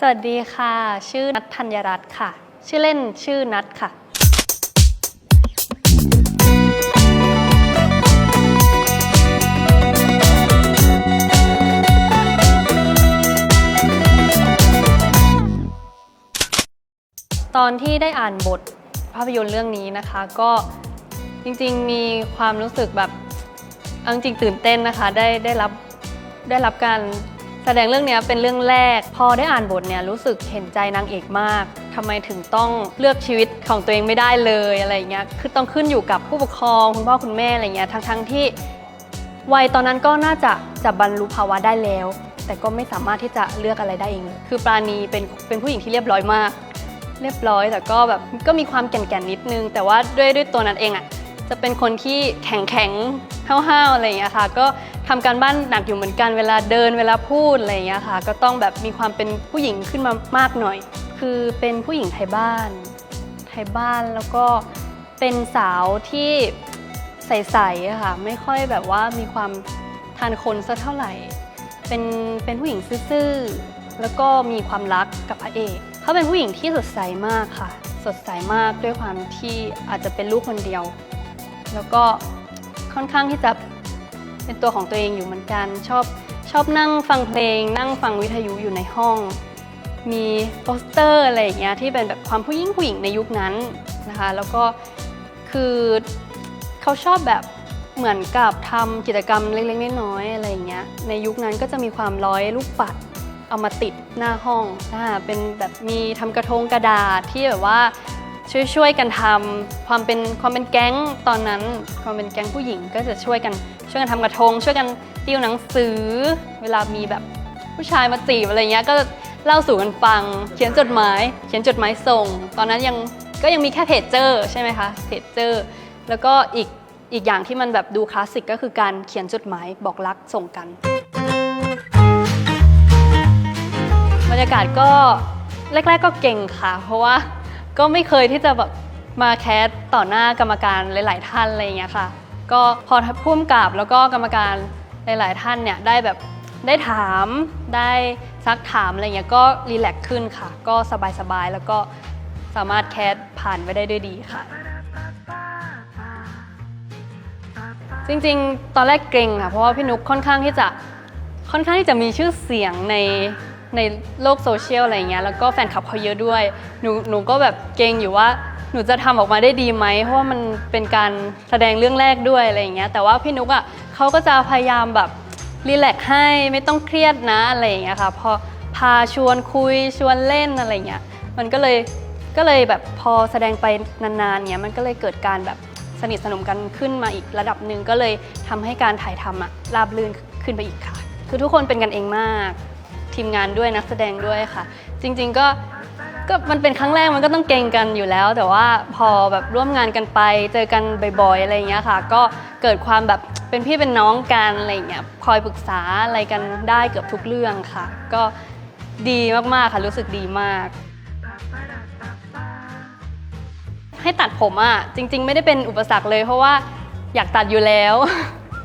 สวัสดีค่ะ ชื่อนัทธัญรัตน์ค่ะ ชื่อเล่นชื่อนัทค่ะ ตอนที่ได้อ่านบทภาพยนตร์เรื่องนี้นะคะ ก็จริงๆมีความรู้สึกแบบเอาจริงๆตื่นเต้นนะคะ ได้ได้รับได้รับการ แสดงเรื่องนี้เป็นเรื่องแรก พอได้อ่านบทเนี่ยรู้สึกเห็นใจนางเอกมากทำไมถึงต้องเลือกชีวิตของตัวเองไม่ได้เลยอะไรเงี้ยคือต้องขึ้นอยู่กับผู้ปกครองคุณพ่อคุณแม่อะไรเงี้ยทั้งๆที่วัยตอนนั้นก็น่าจะจะบรรลุภาวะได้แล้ว แต่ก็ไม่สามารถที่จะเลือกอะไรได้เองเลยคือปราณีเป็นเป็นผู้หญิงที่เรียบร้อยมาก เรียบร้อยแต่ก็แบบก็มีความแก่นๆนิดนึง แต่ว่าด้วยด้วยตัวนั้นเองอะ จะเป็นคนที่แข็งแข็งห้าวๆอะไรอย่างเงี้ยค่ะ ก็ทำการบ้านหนักอยู่เหมือนกันเวลาเดินเวลาพูดอะไรอย่างเงี้ยค่ะ ก็ต้องแบบมีความเป็นผู้หญิงขึ้นมามากหน่อย คือเป็นผู้หญิงไทยบ้าน ไทยบ้านแล้วก็เป็นสาวที่ใสๆอะค่ะ ไม่ค่อยแบบว่ามีความทานคนสักเท่าไหร่ เป็นเป็นผู้หญิงซื่อๆแล้วก็มีความรักกับพระเอกเขาเป็นผู้หญิงที่สดใสมากค่ะ สดใสมากด้วยความที่อาจจะเป็นลูกคนเดียว แล้วก็ค่อนข้างที่จะเป็นตัวของตัวเองอยู่เหมือนกัน ชอบชอบนั่งฟังเพลง นั่งฟังวิทยุอยู่ในห้อง มีโปสเตอร์อะไรอย่างเงี้ยที่เป็นแบบความผู้หญิงผู้หญิงในยุคนั้นนะคะ แล้วก็คือเขาชอบแบบเหมือนกับทำกิจกรรมเล็กๆน้อยๆอะไรอย่างเงี้ยในยุคนั้นก็จะมีความร้อยลูกปัดเอามาติดหน้าห้องอ่าเป็นแบบมีทำกระทงกระดาษที่แบบว่า ช่วยช่วยกันทำความเป็นความเป็นแก๊งตอนนั้น ความเป็นแก๊งผู้หญิงก็จะช่วยกันช่วยกันทำกระทง ช่วยกันติวหนังสือ เวลามีแบบผู้ชายมาจีบอะไรเงี้ยก็เล่าสู่กันฟัง เขียนจดหมาย เขียนจดหมายส่ง ตอนนั้นยังก็ยังมีแค่เพจเจอร์ใช่ไหมคะเพจเจอร์แล้วก็อีกอีกอย่างที่มันแบบดูคลาสสิกก็คือการเขียนจดหมายบอกรักส่งกันบรรยากาศก็แรก ๆ ก็เก่งค่ะ เพราะว่า ก็ไม่เคยที่จะแบบมาแคสต่อหน้ากรรมการหลาย ๆ ท่านอะไรอย่างเงี้ยค่ะ ก็พอพุ่มกับแล้วก็กรรมการหลาย ๆ ท่านเนี่ยได้แบบได้ถามได้ซักถามอะไรเงี้ยก็รีแลกซ์ขึ้นค่ะ ก็สบายๆแล้วก็สามารถแคสผ่านไปได้ด้วยดีค่ะ จริงๆ ตอนแรกเกรงค่ะ เพราะว่าพี่นุกค่อนข้างที่จะค่อนข้างที่จะมีชื่อเสียงใน ในโลกโซเชียลอะไรเงี้ยแล้วก็แฟนคลับเขาเยอะด้วย หนูหนูก็แบบเกรงอยู่ว่าหนูจะทำออกมาได้ดีไหมเพราะว่ามันเป็นการแสดงเรื่องแรกด้วยอะไรอย่างเงี้ยแต่ว่าพี่นุกอะเขาก็จะพยายามแบบรีแลกซ์ให้ไม่ต้องเครียดนะอะไรอย่างเงี้ยค่ะพอพาชวนคุยชวนเล่นอะไรเงี้ยมันก็เลยก็เลยแบบพอแสดงไปนานๆเงี้ยมันก็เลยเกิดการแบบสนิทสนมกันขึ้นมาอีกระดับหนึ่งก็เลยทำให้การถ่ายทำอะราบรื่นขึ้นไปอีกค่ะ คือทุกคนเป็นกันเองมาก ทีมงานด้วยนักแสดงด้วยค่ะ จริงๆก็ก็มันเป็นครั้งแรกมันก็ต้องเก่งกันอยู่แล้ว แต่ว่าพอแบบร่วมงานกันไปเจอกันบ่อยๆอะไรอย่างเงี้ยค่ะ ก็เกิดความแบบเป็นพี่เป็นน้องกันอะไรอย่างเงี้ยคอยปรึกษาอะไรกันได้เกือบทุกเรื่องค่ะ ก็ดีมากๆค่ะรู้สึกดีมาก ให้ตัดผมอะจริง ๆ ไม่ได้เป็นอุปสรรคเลย เพราะว่าอยากตัดอยู่แล้ว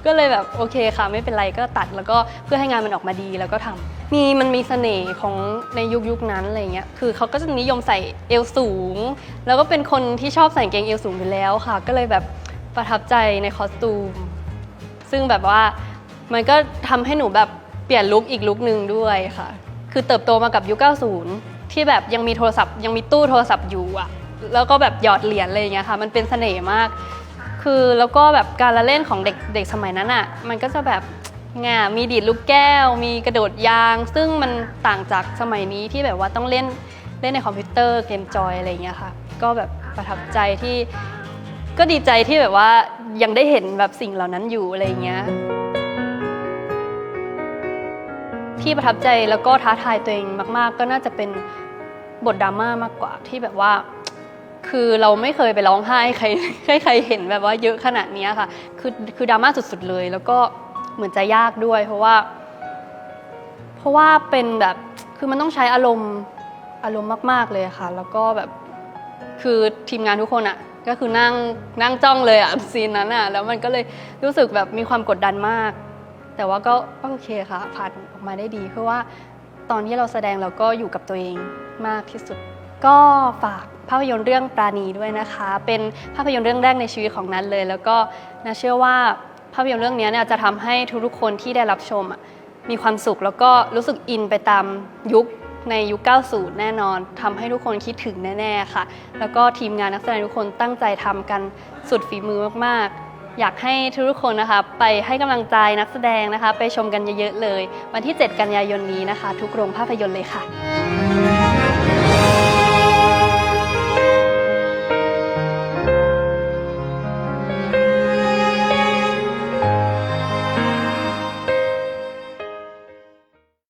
ก็เลยแบบโอเคค่ะ ไม่เป็นไรก็ตัดแล้วก็เพื่อให้งานมันออกมาดีแล้วก็ทำมีมันมีเสน่ห์ของในยุคยุคนั้นอะไรเงี้ยคือเขาก็จะนิยมใส่เอวสูง แล้วก็เป็นคนที่ชอบใส่เกงเอวสูงอยู่แล้วค่ะ ก็เลยแบบประทับใจในคอสตูม ซึ่งแบบว่ามันก็ทำให้หนูแบบเปลี่ยนลุคอีกลุคหนึ่งด้วยค่ะ คือเติบโตมากับยุค 90 ที่แบบยังมีโทรศัพท์ ยังมีตู้โทรศัพท์อยู่อะแล้วก็แบบหยอดเหรียญอะไรอย่างเงี้ยค่ะ มันเป็นเสน่ห์มาก คือแล้วก็แบบการละเล่นของเด็กเด็กสมัยนั้นอะมันก็จะแบบงอะมีดีดลูกแก้ว มีกระโดดยาง ซึ่งมันต่างจากสมัยนี้ที่แบบว่าต้องเล่นเล่นในคอมพิวเตอร์เกมจอยอะไรเงี้ยค่ะ ก็แบบประทับใจที่ ก็ดีใจที่แบบว่ายังได้เห็นแบบสิ่งเหล่านั้นอยู่อะไรเงี้ยที่ประทับใจแล้วก็ท้าทายตัวเองมาก ๆ ก็น่าจะเป็นบทดราม่ามากกว่าที่แบบว่า คือเราไม่เคยไปร้องไห้ให้ใครใครเห็นแบบว่าเยอะขนาดนี้ค่ะ คือคือดราม่าสุดๆเลย แล้วก็เหมือนจะยากด้วย เพราะว่า เพราะว่าเป็นแบบคือมันต้องใช้อารมณ์อารมณ์มาก ๆเลยค่ะ แล้วก็แบบคือทีมงานทุกคนอะก็คือนั่งนั่งจ้องเลยอะซีนนั้นอะแล้วมันก็เลยรู้สึกแบบมีความกดดันมาก แต่ว่าก็โอเคค่ะผ่านออกมาได้ดี เพราะว่าตอนที่เราแสดงเราก็อยู่กับตัวเองมากที่สุด ก็ฝาก ภาพยนตร์เรื่องปราณีด้วยนะคะ เป็นภาพยนตร์เรื่องแรกในชีวิตของนัทเลย แล้วก็นัทเชื่อว่าภาพยนตร์เรื่องนี้เนี่ยจะทำให้ทุกๆคนที่ได้รับชมมีความสุขแล้วก็รู้สึกอินไปตามยุคในยุค 90 แน่นอนทำให้ทุกคนคิดถึงแน่ๆค่ะ แล้วก็ทีมงานนักแสดงทุกคนตั้งใจทำกันสุดฝีมือมากๆ อยากให้ทุกคนนะคะไปให้กำลังใจนักแสดงนะคะ ไปชมกันเยอะๆเลย วันที่ 7 กันยายนนี้นะคะ ทุกโรงภาพยนตร์เลยค่ะ